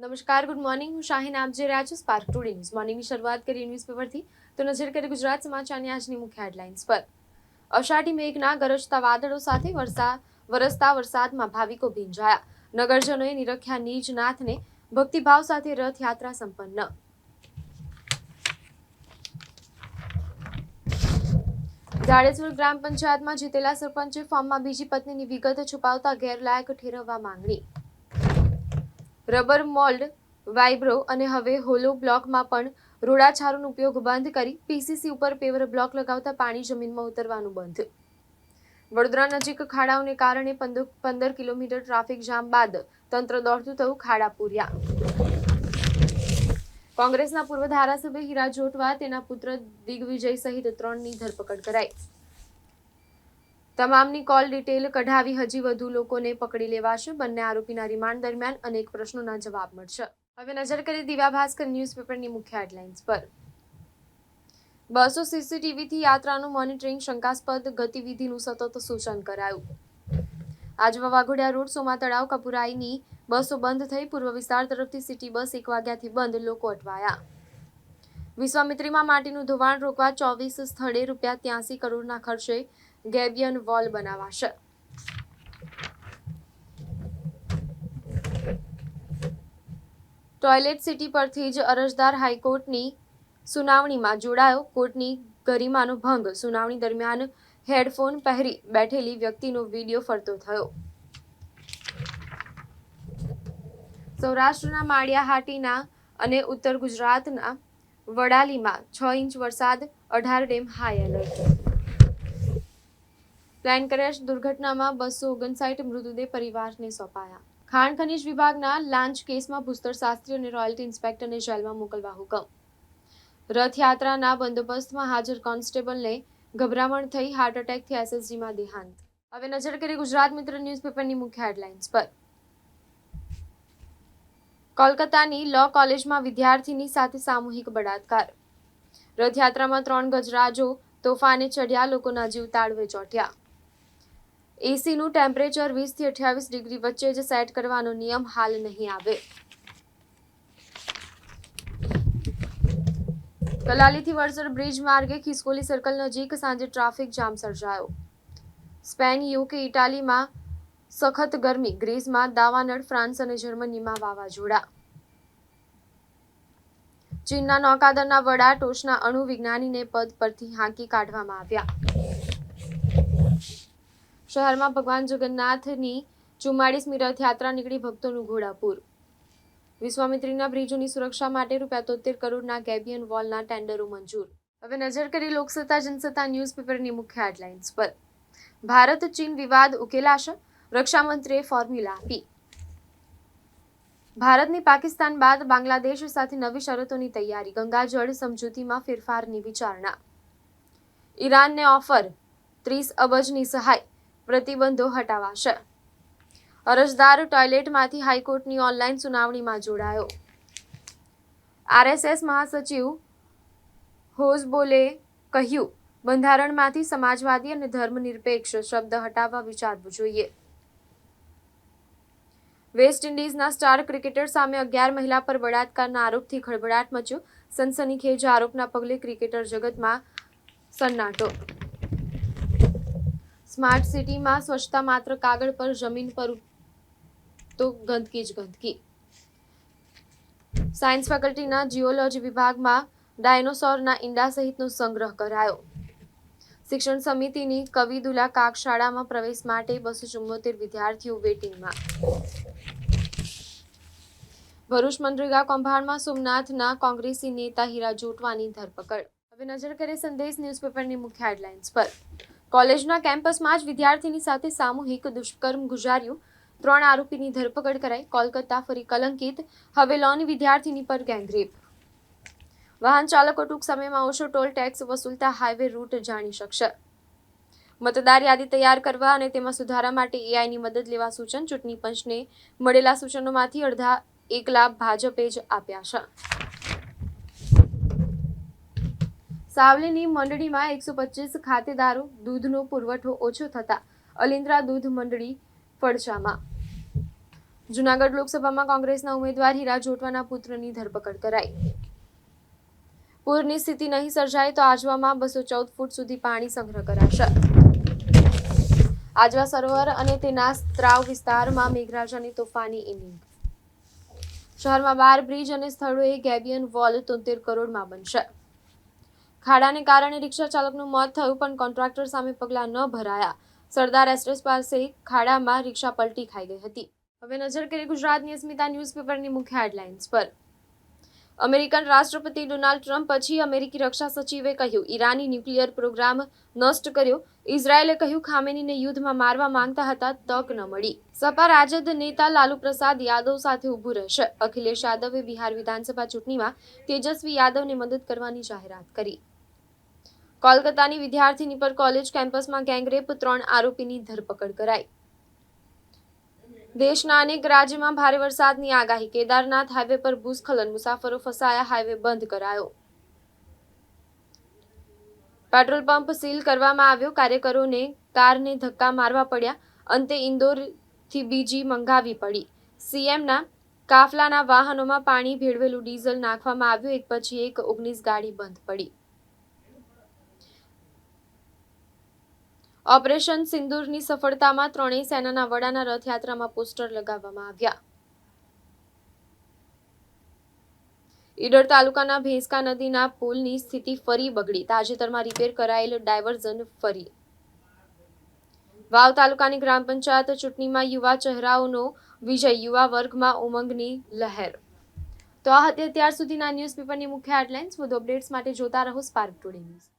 નમસ્કાર, good morning. હું શાહીન આપ જે રહ્યા છો સ્પાર્ક ટુડે ન્યૂઝ મોર્નિંગની શરૂઆત કરી ન્યૂઝપેપરથી તો નજર કરી ગુજરાત સમાચારની આજની મુખ્ય હેડલાઇન્સ પર. અષાઢી મેઘના ગરજતા વાદળો સાથે વરસા, વરસતા વરસાદમાં ભાવિકો ભીંજાયા નગરજનોએ નિરખ્યા નીજનાથને ભક્તિભાવ સાથે રથયાત્રા સંપન્ન. જાડેશ્વર ગ્રામ પંચાયતમાં જીતેલા સરપંચે ફોર્મમાં બીજી પત્નીની વિગત છુપાવતા ગેરલાયક ઠેરવવા માંગણી. રબર મોલ્ડ, વાઇબ્રો અને હવે હોલો બ્લોકમાં પણ રોડાછારોનો ઉપયોગ બંધ કરી પીસીસી ઉપર પેવર બ્લોક લગાવતા પાણી જમીનમાં ઉતરવાનું બંધ. વડોદરા નજીક ખાડાઓને કારણે પંદર કિલોમીટર ટ્રાફિક જામ બાદ તંત્ર દોડતું થયું ખાડા પૂર્યા. કોંગ્રેસના પૂર્વ ધારાસભ્ય હીરા જોટવા, તેના પુત્ર દિગ્વિજય સહિત ત્રણની ધરપકડ કરાઈ. તમામની કોલ ડિટેલ કઢાવી હજી વધુ લોકોને પકડી લેવાશે. બંને આરોપીના રિમાન્ડ દરમિયાન અનેક પ્રશ્નોના જવાબ મળશે. હવે નજર કરી દિવા ભાસ્કર ન્યૂઝપેપરની મુખ્ય હેડલાઇન્સ પર. બસો સીસીટીવીથી યાત્રાનું મોનિટરિંગ શંકાસ્પદ ગતિવિધિનું સતત સૂચન કરાયું. આજ વાવાઘોડિયા રોડ સોમા તળાવ કપુરાઈની બસો બંધ થઈ પૂર્વ વિસ્તાર તરફથી સિટી બસ એક વાગ્યાથી બંધ લોકો અટવાયા. વિશ્વામિત્રીમાં માટીનું ધોવાણ રોકવા ચોવીસ સ્થળે રૂપિયા ત્યાસી કરોડના ખર્ચે ગેબિયન વોલ બનાવાશે. ટોયલેટ સિટી પરથી જ અરજદાર હાઈકોર્ટની સુનાવણીમાં જોડાયો. કોર્ટની ગરિમાનો ભંગ. સુનાવણી દરમિયાન હેડફોન પહેરી બેઠેલી વ્યક્તિનો વીડિયો ફરતો થયો. સૌરાષ્ટ્રના માળિયાહાટીના અને ઉત્તર ગુજરાતના વડાલીમાં છ ઇંચ વરસાદ, અઢાર dam high alert plane crash દુર્ઘટનામાં બસો ઓગણસાઠ મૃતદેહ પરિવારને સોંપાયા. ખાણ ખનીજ વિભાગના લાંચ કેસમાં ભૂસ્તર શાસ્ત્રી અને રોયલ્ટી ઇન્સ્પેક્ટરને જેલમાં મોકલવા હુકમ. રથયાત્રાના બંદોબસ્તમાં હાજર કોન્સ્ટેબલને ગભરામણ થઈ હાર્ટ એટેકથી એસએસજીમાં દેહાંત. હવે નજર કરી ગુજરાત મિત્ર ન્યૂઝપેપરની મુખ્ય હેડલાઇન્સ પર. કોલકાતાની લો કોલેજમાં વિદ્યાર્થીની સાથે સામૂહિક બળાત્કાર. રથયાત્રામાં ત્રણ ગજરાજો, તોફાને ચઢ્યા, લોકોના જીવ તાળવે ચોંટ્યા. એસીનું ટેમ્પરેચર વીસથી અઠ્યાવીસ ડિગ્રી વચ્ચે જ સેટ કરવાનો નિયમ હાલ નહીં આવે. કલાલીથી વડસર બ્રિજ માર્ગે ખિસકોલી સર્કલ નજીક સાંજે ટ્રાફિક જામ સર્જાયો. સ્પેન, યુકે, ઇટાલીમાં સખત ગરમી, ગ્રીસમાં દાવાનળ, ફ્રાન્સ અને જર્મનીમાં વાવાઝોડા. ચીનના નૌકાદળના વડા ટોચના અણુ વિજ્ઞાનીને પદ પરથી હાંકી કાઢવામાં આવ્યા. શહેરમાં ભગવાન જગન્નાથની ચુમ્માળીસમી રથયાત્રા નીકળી ભક્તોનું ઘોડાપુર. વિશ્વામિત્રીના બ્રિજોની સુરક્ષા માટે રૂપિયા તોતેર કરોડના ગેબિયન વોલના ટેન્ડરો મંજૂર. હવે નજર કરી લોકસત્તા, જનસત્તા ન્યૂઝપેપરની મુખ્ય હેડલાઇન્સ પર. ભારત, ચીન વિવાદ ઉકેલાશે, રક્ષામંત્રીએ ફોર્મ્યુલા આપી. ભારતની પાકિસ્તાન બાદ બાંગ્લાદેશ સાથે નવી શરતોની તૈયારી, ગંગાજળ સમજૂતીમાં ફેરફારની વિચારણા. ઈરાનને ઓફર, ત્રીસ અબજની સહાય. પ્રતિબંધો હટાવાશે. અરજદાર ટોયલેટમાંથી હાઈકોર્ટની ઓનલાઈન સુનાવણીમાં જોડાયો. આરએસએસ મહાસચિવ હોઝબોલે કહ્યું, બંધારણમાંથી સમાજવાદી અને ધર્મનિરપેક્ષ શબ્દ હટાવવા વિચારવું જોઈએ. વેસ્ટ ઇન્ડિઝના સ્ટાર ક્રિકેટર સામે અગિયાર મહિલા પર બળાત્કારના આરોપથી ખળભળાટ મચ્યો. સનસનીખેજ આરોપના પગલે ક્રિકેટર જગતમાં સન્નાટો સ્માર્ટ સિટીમાં સ્વચ્છતા માત્ર કાગળ પર, જમીન પર તો ગંદકી જ ગંદકી. સાયન્સ ફેકલ્ટીના જીઓલોજી વિભાગમાં ડાયનોસોરના ઈંડા સહિતનો સંગ્રહ કરાયો. શિક્ષણ સમિતિની કવિદુલા કાક શાળામાં પ્રવેશ માટે બસો ચુમ્મોતેર વિદ્યાર્થીઓ વેટિંગમાં. ભરૂચ મનરેગા કૌભાંડમાં સોમનાથના કોંગ્રેસી નેતા હીરા જોટવાની ધરપકડ. હવે નજર કરીએ સંદેશ ન્યૂઝપેપરની મુખ્ય હેડલાઇન્સ પર. કોલેજના કેમ્પસમાં જ વિદ્યાર્થીની સાથે સામૂહિક દુષ્કર્મ ગુજાર્યું. ત્રણ આરોપીની ધરપકડ કરાઈ. કોલકાતા ફરી કલંકિત. હવે લોન વિદ્યાર્થીની પર ગેંગરેપ. વાહન ચાલકો ટૂંક સમયમાં ઓછો ટોલ ટેક્સ વસૂલતા હાઈવે રૂટ જાણી શકશે. મતદાર યાદી તૈયાર કરવા અને તેમાં સુધારા માટે એઆઈની મદદ લેવા સૂચન. ચૂંટણી પંચને મળેલા સૂચનોમાંથી અડધા એક લાભ ભાજપે જ આપ્યા છે. સાવલીની મંડળીમાં એકસો પચીસ ખાતેદારો દૂધનો પુરવઠો ઓછો થતા અલિન્દ્રા દૂધ મંડળી ફડચામાં જુનાગઢ લોકસભામાં કોંગ્રેસના ઉમેદવાર હીરા જોટવાના પુત્રની ધરપકડ કરાઈ. પૂરની સ્થિતિ નહીં સર્જાય તો આજવામાં બસો ચૌદ ફૂટ સુધી પાણી સંગ્રહ કરાશે. આજવા સરોવર અને તેના સ્ત્રાવ વિસ્તારમાં મેઘરાજાની તોફાની ઇનિંગ. શહેરમાં બાર બ્રિજ અને સ્થળોએ ગેબિયન વોલ તોતેર કરોડમાં બનશે. ખાડાને કારણે રિક્ષા ચાલકનું મોત થયું, પણ કોન્ટ્રાક્ટર સામે પગલાં ન ભરાયા. સરદાર એક્સપ્રેસ પાસે ખાડામાં રિક્ષા પલટી ખાઈ ગઈ હતી. હવે નજર કરીએ ગુજરાતની અસ્મિતા ન્યૂઝપેપરની મુખ્ય હેડલાઇન્સ પર. અમેરિકન રાષ્ટ્રપતિ ડોનાલ્ડ ટ્રમ્પ પછી અમેરિકી રક્ષા સચિવે કહ્યું, ઈરાની ન્યુક્લિયર પ્રોગ્રામ નષ્ટ કર્યો. ઇઝરાયેલે કહ્યું, ખામેનીને યુદ્ધમાં મારવા માંગતા હતા, તક ન મળી. સપા રાજદ નેતા લાલુ પ્રસાદ યાદવ સાથે ઊભું રહેશે. અખિલેશ યાદવે બિહાર વિધાનસભા ચૂંટણીમાં તેજસ્વી યાદવને મદદ કરવાની જાહેરાત કરી. કોલકાતાની વિદ્યાર્થીની પર કોલેજ કેમ્પસમાં ગેંગરેપ ત્રણ આરોપીની ધરપકડ કરાઈ. દેશના અનેક રાજ્યમાં ભારે વરસાદની આગાહી. કેદારનાથ હાઈવે પર ભૂસ્ખલન મુસાફરો ફસાયા, હાઈવે બંધ કરાયો. પેટ્રોલ પંપ સીલ કરવામાં આવ્યો. કાર્યકરોને કારને ધક્કા મારવા પડ્યા. અંતે ઇન્દોરથી બીજી મંગાવી પડી. સીએમના કાફલાના વાહનોમાં પાણી ભેળવેલું ડીઝલ નાખવામાં આવ્યું. એક પછી એક ઓગણીસ ગાડી બંધ પડી. ઓપરેશન સિંદૂરની સફળતામાં ત્રણેય સેનાના વડાના રથયાત્રામાં પોસ્ટર લગાવવામાં આવ્યા. ઈડર તાલુકાના ભેંસકા નદીના પુલની સ્થિતિ ફરી બગડી. તાજેતરમાં રિપેર કરાયેલ ડાયવર્ઝન ફરી. વાવ તાલુકાની ગ્રામ પંચાયત ચૂંટણીમાં યુવા ચહેરાઓનો વિજય, યુવા વર્ગમાં ઉમંગની લહેર. તો આ હતી અત્યાર સુધીના ન્યૂઝપેપરની મુખ્ય હેડલાઇન્સ વધુ અપડેટ્સ માટે જોતા રહો સ્પાર્ક ટુડે ન્યૂઝ